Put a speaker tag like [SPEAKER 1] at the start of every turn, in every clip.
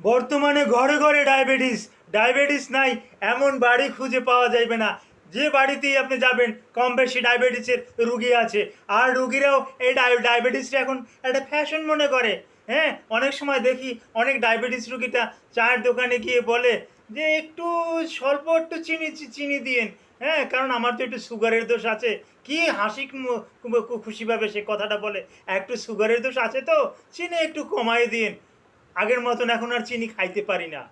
[SPEAKER 1] বর্তমানে ঘরে ঘরে ডায়াবেটিস। ডায়াবেটিস নাই, এমন বাড়ি খুঁজে পাওয়া যাবে না। যে বাড়িতেই আপনি যাবেন, কম বেশি ডায়াবেটিসের রুগী আছে। আর রুগীরাও এই ডায়- ডায়াবেটিসটা এখন একটা ফ্যাশন মনে করে। হ্যাঁ অনেক সময় দেখি অনেক ডায়াবেটিস রুগীটা চায়ের দোকানে গিয়ে বলে যে, একটু স্বল্প একটু চিনি চিনি দিয়েন। হ্যাঁ কারণ আমার তো একটু সুগারের দোষ আছে। কি হাসি খুশিভাবে সে কথাটা বলে। একটু সুগারের দোষ আছে তো, চিনি একটু কমাই দিন আগের মতন এখন আর চিনি খাইতে পারি না।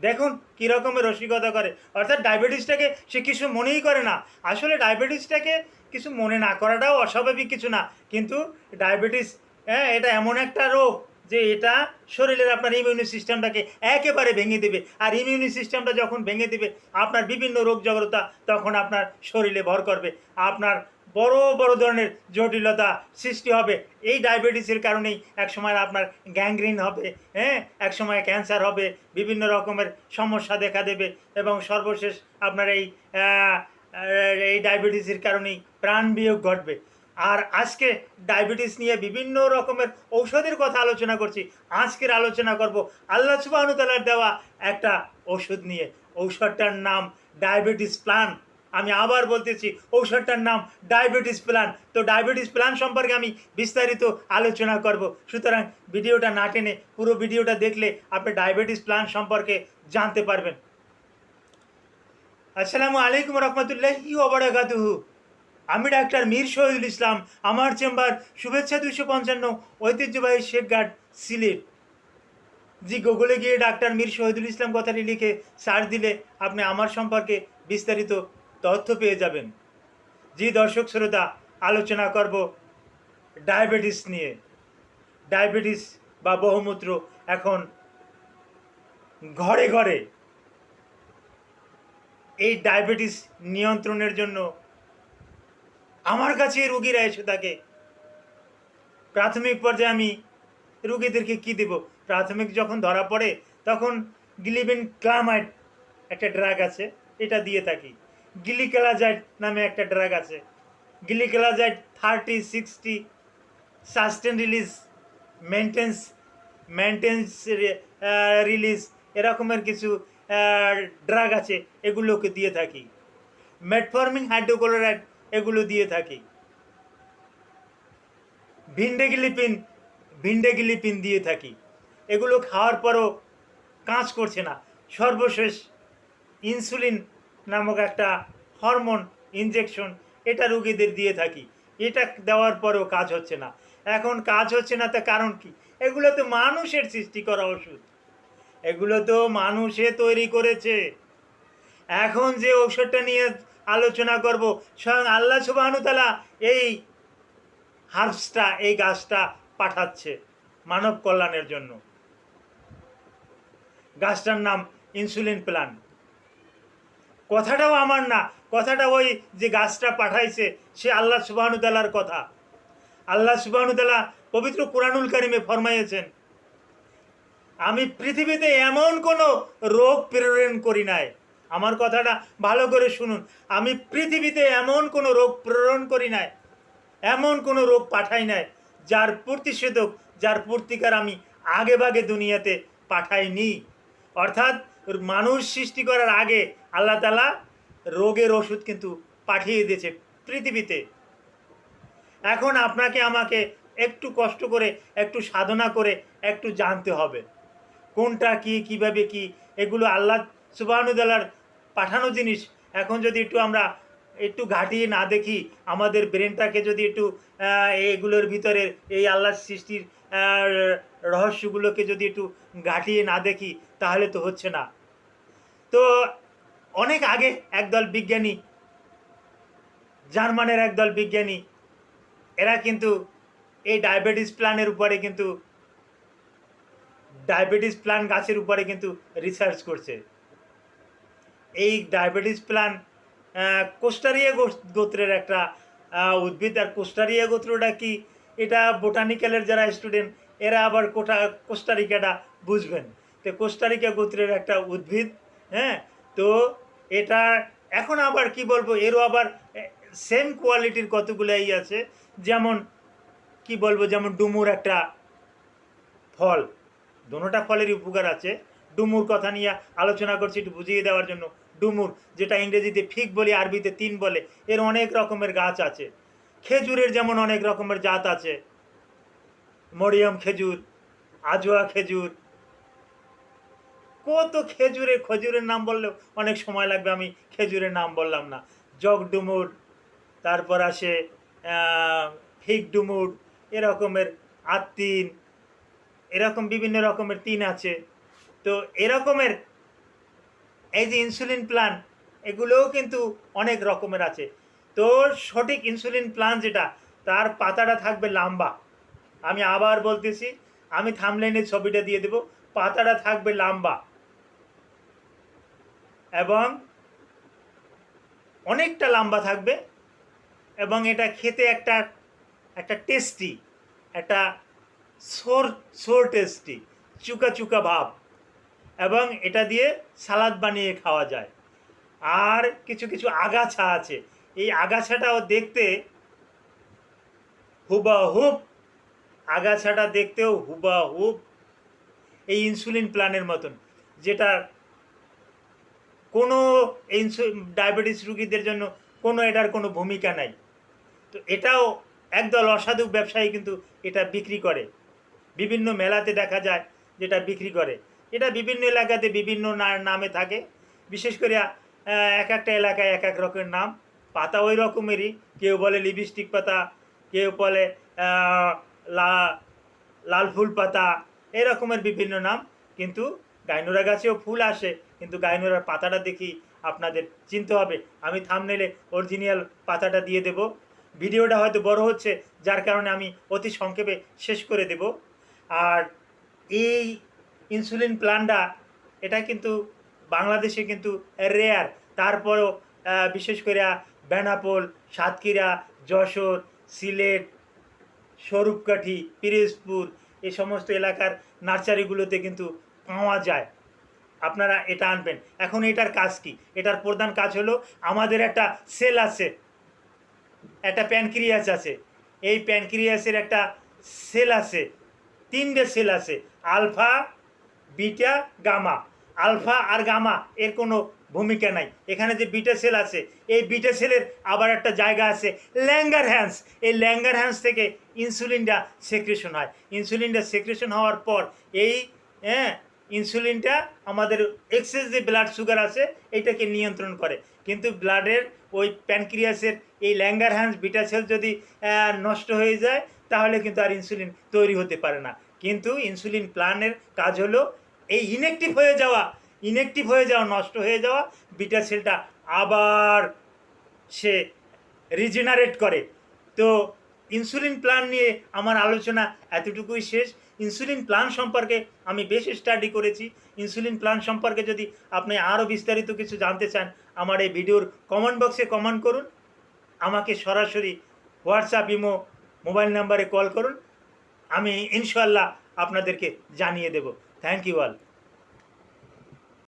[SPEAKER 1] দেখুন কী রকমের রসিকতা করে। অর্থাৎ ডায়াবেটিসটাকে সে কিছু মনেই করে না। আসলে ডায়াবেটিসটাকে কিছু মনে না করাটাও অস্বাভাবিক কিছু না। কিন্তু ডায়াবেটিস হ্যাঁ এটা এমন একটা রোগ যে এটা শরীরের আপনার ইমিউনি সিস্টেমটাকে একেবারে ভেঙে দেবে। আর ইমিউনি সিস্টেমটা যখন ভেঙে দেবে, আপনার বিভিন্ন রোগ জগরতা তখন আপনার শরীরে ভর করবে। আপনার বড় বড় ধরনের জটিলতা সৃষ্টি হবে। এই ডায়াবেটিসের কারণেই একসময় আপনার গ্যাংগ্রিন হবে হ্যাঁ? একসময় ক্যান্সার হবে, বিভিন্ন রকমের সমস্যা দেখা দেবে এবং সর্বশেষ আপনার এই এই ডায়াবেটিসের কারণেই প্রাণ বিয়োগ ঘটবে। আর আজকে ডায়াবেটিস নিয়ে বিভিন্ন রকমের ঔষধের কথা আলোচনা করছি। আজকের আলোচনা করব আল্লাহ সুবাহনুতালার দেওয়া একটা ওষুধ নিয়ে। ঔষধটার নাম ডায়াবেটিস প্ল্যান। আমি আবার বলতেছি, ঔষধটার নাম ডায়াবেটিস প্ল্যান। তো ডায়াবেটিস প্ল্যান সম্পর্কে আমি বিস্তারিত আলোচনা করব। সুতরাং ভিডিওটা না টেনে পুরো ভিডিওটা দেখলে আপনি ডায়াবেটিস প্ল্যান সম্পর্কে জানতে পারবেন। আসসালামু আলাইকুম রহমতুল্লাহি ওবরাকাতুহু আমি ডাক্তার মীর শহীদুল ইসলাম, আমার চেম্বার শুভেচ্ছা দুশো পঞ্চান্ন, ঐতিহ্যবাহী শেখঘাট সিলেট। জি, গুগলে গিয়ে ডাক্তার মীর শহীদুল ইসলাম কথাটি লিখে সার্চ দিলে আপনি আমার সম্পর্কে বিস্তারিত তথ্য পেয়ে যাবেন। জি দর্শক শ্রোতা, আলোচনা করব ডায়াবেটিস নিয়ে। ডায়াবেটিস বা বহুমূত্র এখন ঘরে ঘরে। এই ডায়াবেটিস নিয়ন্ত্রণের জন্য আমার কাছে রুগীরা এসে থাকে। প্রাথমিক পর্যায়ে আমি রুগীদেরকে কি দেব? প্রাথমিক যখন ধরা পড়ে, তখন গিলিবিন ক্লামাইড একটা ড্রাগ আছে, এটা দিয়ে থাকি। গিলিকেলাজাইড নামে একটা ড্রাগ আছে। Gliclazide thirty, sixty, sustain release, maintenance maintenance release এরকমের কিছু ড্রাগ আছে, এগুলোকে দিয়ে থাকি। মেটফর্মিং হাইড্রোক্লোরাইড এগুলো দিয়ে থাকি। ভিন্ডেগিলিপিন ভিন্ডেগিলিপিন দিয়ে থাকি। এগুলো খাওয়ার পরও কাজ করছে না। সর্বশেষ ইনসুলিন নামক একটা হরমোন ইনজেকশন এটা রুগীদের দিয়ে থাকি। এটা দেওয়ার পরেও কাজ হচ্ছে না। এখন কাজ হচ্ছে না তার কারণ কি? এগুলো তো মানুষের সৃষ্টি করা ওষুধ। এগুলো তো মানুষে তৈরি করেছে। এখন যে ঔষধটা নিয়ে আলোচনা করব, স্বয়ং আল্লাহ সুবাহানুতালা এই হার্বসটা, এই গাছটা পাঠাচ্ছে মানব কল্যাণের জন্য। গাছটার নাম ইনসুলিন প্ল্যান কথাটাও আমার না, কথাটা ওই যে গাছটা পাঠাইছে, সে আল্লাহ সুবাহানুতালার কথা। আল্লাহ সুবাহানুতালা পবিত্র কোরআনুল কারিমে ফরমাইয়েছেন, আমি পৃথিবীতে এমন কোনো রোগ প্রেরণ করি নাই। আমার কথাটা ভালো করে শুনুন, আমি পৃথিবীতে এমন কোনো রোগ প্রেরণ করি নাই, এমন কোনো রোগ পাঠাই নাই, যার প্রতিষেধক, যার প্রতিকার আমি আগে ভাগে দুনিয়াতে পাঠাইনি। অর্থাৎ মানুষ সৃষ্টি করার আগে আল্লাহ তালা রোগের ওষুধ কিন্তু পাঠিয়ে দিয়েছে পৃথিবীতে। এখন আপনাকে আমাকে একটু কষ্ট করে, একটু সাধনা করে, একটু জানতে হবে। কোনটা কি, কীভাবে কি, এগুলো আল্লাহ সুবাহনুদালার পাঠানো জিনিস। এখন যদি একটু আমরা একটু ঘাটিয়ে না দেখি, আমাদের ব্রেনটাকে যদি একটু এগুলোর ভিতরের এই আল্লাহর সৃষ্টির রহস্যগুলোকে যদি একটু ঘাটিয়ে না দেখি, তাহলে তো হচ্ছে না। তো অনেক আগে একদল বিজ্ঞানী, জার্মানের একদল বিজ্ঞানী, এরা কিন্তু এই ডায়াবেটিস প্ল্যানের উপরে কিন্তু, ডায়াবেটিস প্ল্যান গাছের উপরে কিন্তু রিসার্চ করছে। এই ডায়াবেটিস প্ল্যান কোস্টারিয়া গোত্রের একটা উদ্ভিদ। আর কোস্টারিয়া গোত্রটা কি? এটা বোটানিক্যালের যারা স্টুডেন্ট এরা আবার কোটা কোস্টারিকাটা বুঝবেন। তো কোস্টারিকা গোত্রের একটা উদ্ভিদ হ্যাঁ তো এটা এখন আবার কি বলব, এরও আবার সেম কোয়ালিটির কতগুলাই আছে। যেমন, কি বলব, যেমন ডুমুর একটা ফল। দোনোটা ফলেরই উপকার আছে। ডুমুর কথা নিয়ে আলোচনা করছি একটু বুঝিয়ে দেওয়ার জন্য। ডুমুর, যেটা ইংরেজিতে ফিগ বলে, আরবিতে তিন বলে, এর অনেক রকমের গাছ আছে। খেজুরের যেমন অনেক রকমের জাত আছে। মরিয়ম খেজুর, আজোয়া খেজুর কত খেজুরের খেজুরের নাম বললেও অনেক সময় লাগবে আমি খেজুরের নাম বললাম না। জগ ডুমুর তারপর আসে আহ, ফিগ ডুমুর এরকমের আত্মিন এরকম বিভিন্ন রকমের তিন আছে। তো এরকমের এই যে ইনসুলিন প্ল্যান এগুলোও কিন্তু অনেক রকমের আছে। তো সঠিক ইনসুলিন প্ল্যান যেটা তার পাতাটা থাকবে লম্বা। আমি আবার বলতেছি আমি থামলাইনের ছবিটা দিয়ে দেব পাতাটা থাকবে লম্বা। এবং অনেকটা লম্বা থাকবে এবং এটা খেতে একটা একটা টেস্টি একটা সোর সোর টেস্টি চুকা চুকা ভাব। এবং এটা দিয়ে সালাদ বানিয়ে খাওয়া যায়। আর কিছু কিছু আগাছা আছে। এই আগাছাটাও দেখতে হুবাহুব। আগাছাটা দেখতেও হুবাহুব। এই ইনসুলিন প্ল্যানের মতন, যেটা কোনো ইনসু ডায়াবেটিস রুগীদের জন্য কোনো এটার কোনো ভূমিকা নাই। তো এটাও একদল অসাধু ব্যবসায়ী কিন্তু এটা বিক্রি করে। বিভিন্ন মেলাতে দেখা যায় যেটা বিক্রি করে। এটা বিভিন্ন এলাকাতে বিভিন্ন নামে থাকে। বিশেষ করে এক একটা এলাকায় এক এক রকমের নাম। পাতা ওই রকমেরই। কেউ বলে লিপস্টিক পাতা, কেউ বলে লাল ফুল পাতা, এরকমের বিভিন্ন নাম। কিন্তু গাইনোরা গাছেও ফুল আসে। কিন্তু গাইনোরার পাতাটা দেখি আপনাদের চিনতে হবে। আমি থামনেলে অরিজিনাল পাতাটা দিয়ে দেব। ভিডিওটা হয়তো বড় হচ্ছে, যার কারণে আমি অতি সংক্ষেপে শেষ করে দেব। আর এই ইনসুলিন প্ল্যানটা এটা কিন্তু বাংলাদেশে কিন্তু রেয়ার তারপরেও বিশেষ করে বেনাপোল, সাতক্ষীরা, যশোর, সিলেট, স্বরূপকাঠি, পিরোজপুর, এই সমস্ত এলাকার নার্সারিগুলোতে কিন্তু পাওয়া যায়। আপনারা এটা আনবেন। এখন এটার কাজ কি? এটার প্রধান কাজ হলো, আমাদের একটা সেল আছে, একটা প্যানক্রিয়াস আছে। এই প্যানক্রিয়াসের একটা সেল আছে, তিনটে সেল আছে, আলফা, বিটা, গামা। আলফা আর গামা, এর কোনো ভূমিকা নাই। এখানে যে বিটা সেল আছে, এই বিটা সেলের আবার একটা জায়গা আছে, ল্যাঙ্গার হ্যান্স এই ল্যাঙ্গার হ্যান্স থেকে ইনসুলিনটা সেক্রেশন হয়। ইনসুলিনটা সেক্রেশন হওয়ার পর এই হ্যাঁ ইনসুলিনটা আমাদের এক্সেস যে ব্লাড সুগার আছে, এইটাকে নিয়ন্ত্রণ করে। কিন্তু ব্লাডের ওই প্যানক্রিয়াসের এই ল্যাঙ্গার হ্যান্স বিটা সেল যদি নষ্ট হয়ে যায়, তাহলে কিন্তু আর ইনসুলিন তৈরি হতে পারে না। কিন্তু ইনসুলিন প্ল্যানের কাজ হলো, এই ইনেকটিভ হয়ে যাওয়া ইনেকটিভ হয়ে যাওয়া, নষ্ট হয়ে যাওয়া বিটা সেলটা আবার সে রিজেনারেট করে। তো ইনসুলিন প্ল্যান নিয়ে আমার আলোচনা এতটুকুই শেষ। ইনসুলিন প্ল্যান সম্পর্কে আমি বেশ স্টাডি করেছি। ইনসুলিন প্ল্যান সম্পর্কে যদি আপনি আরও বিস্তারিত কিছু জানতে চান, আমার এই ভিডিওর কমেন্ট বক্সে কমেন্ট করুন। আমাকে সরাসরি হোয়াটসঅ্যাপ ইমো মোবাইল নাম্বারে কল করুন। আমি ইনশাল্লাহ আপনাদেরকে জানিয়ে দেব। Thank you all